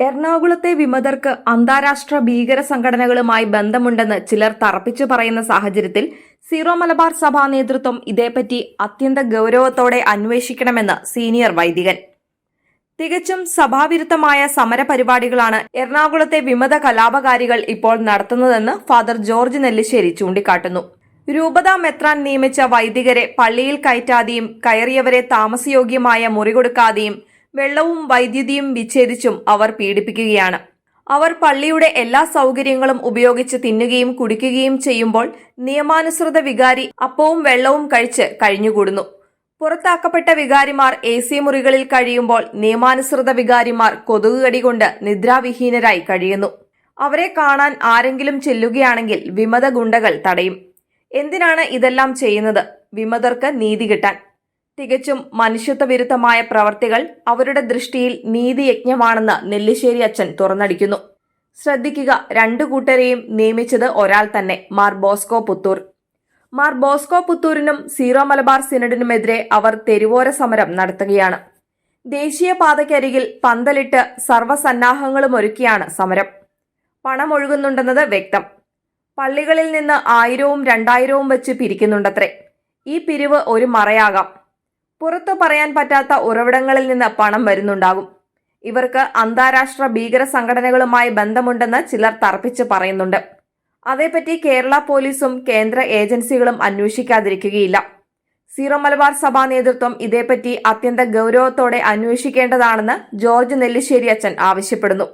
എറണാകുളത്തെ വിമതർക്ക് അന്താരാഷ്ട്ര ഭീകര സംഘടനകളുമായി ബന്ധമുണ്ടെന്ന് ചിലർ തറപ്പിച്ചു പറയുന്ന സാഹചര്യത്തിൽ സീറോ മലബാർ സഭാ നേതൃത്വം ഇതേപ്പറ്റി അത്യന്ത ഗൗരവത്തോടെ അന്വേഷിക്കണമെന്ന് സീനിയർ വൈദികൻ. തികച്ചും സഭാവിരുദ്ധമായ സമരപരിപാടികളാണ് എറണാകുളത്തെ വിമത കലാപകാരികൾ ഇപ്പോൾ നടത്തുന്നതെന്ന് ഫാദർ ജോർജ് നെല്ലിശ്ശേരി ചൂണ്ടിക്കാട്ടുന്നു. രൂപതാ മെത്രാൻ നിയമിച്ച വൈദികരെ പള്ളിയിൽ കയറ്റാതെയും കയറിയവരെ താമസയോഗ്യമായ മുറി കൊടുക്കാതെയും വെള്ളവും വൈദ്യുതിയും വിച്ഛേദിച്ചും അവർ പീഡിപ്പിക്കുകയാണ്. അവർ പള്ളിയുടെ എല്ലാ സൗകര്യങ്ങളും ഉപയോഗിച്ച് തിന്നുകയും കുടിക്കുകയും ചെയ്യുമ്പോൾ നിയമാനുസൃത വികാരി അപ്പവും വെള്ളവും കഴിച്ച് കഴിഞ്ഞുകൂടുന്നു. പുറത്താക്കപ്പെട്ട വികാരിമാർ എ സി മുറികളിൽ കഴിയുമ്പോൾ നിയമാനുസൃത വികാരിമാർ കൊതുകുകടി കൊണ്ട് നിദ്രാവിഹീനരായി കഴിയുന്നു. അവരെ കാണാൻ ആരെങ്കിലും ചെല്ലുകയാണെങ്കിൽ വിമത ഗുണ്ടകൾ തടയും. എന്തിനാണ് ഇതെല്ലാം ചെയ്യുന്നത്? വിമതർക്ക് നീതി കിട്ടാൻ. തികച്ചും മനുഷ്യത്വ വിരുദ്ധമായ പ്രവർത്തികൾ അവരുടെ ദൃഷ്ടിയിൽ നീതിയജ്ഞമാണെന്ന് നെല്ലിശ്ശേരി അച്ഛൻ തുറന്നടിക്കുന്നു. ശ്രദ്ധിക്കുക രണ്ടു കൂട്ടരെയും നിയമിച്ചത് ഒരാൾ തന്നെ Mar Bosco Puthur. Mar Bosco പുത്തൂരിനും zero Malabar സിനഡിനുമെതിരെ അവർ തെരുവോര സമരം നടത്തുകയാണ്. ദേശീയപാതയ്ക്കരികിൽ പന്തലിട്ട് സർവസന്നാഹങ്ങളും ഒരുക്കിയാണ് സമരം. പണമൊഴുകുന്നുണ്ടെന്നത് വ്യക്തം. പള്ളികളിൽ നിന്ന് ആയിരവും രണ്ടായിരവും വെച്ച് പിരിക്കുന്നുണ്ടത്രേ. ഈ പിരിവ് ഒരു മറയാകാം. പുറത്തു പറയാൻ പറ്റാത്ത ഉറവിടങ്ങളിൽ നിന്ന് പണം വരുന്നുണ്ടാകും. ഇവർക്ക് അന്താരാഷ്ട്ര ഭീകര സംഘടനകളുമായി ബന്ധമുണ്ടെന്ന് ചിലർ തർപ്പിച്ച് പറയുന്നുണ്ട്. അതേപ്പറ്റി കേരള പോലീസും കേന്ദ്ര ഏജൻസികളും അന്വേഷിക്കാതിരിക്കുകയില്ല. സീറോ മലബാർ സഭാ നേതൃത്വം ഇതേപ്പറ്റി അത്യന്ത ഗൗരവത്തോടെ അന്വേഷിക്കേണ്ടതാണെന്ന് ജോർജ് നെല്ലിശ്ശേരി അച്ഛൻ ആവശ്യപ്പെടുന്നു.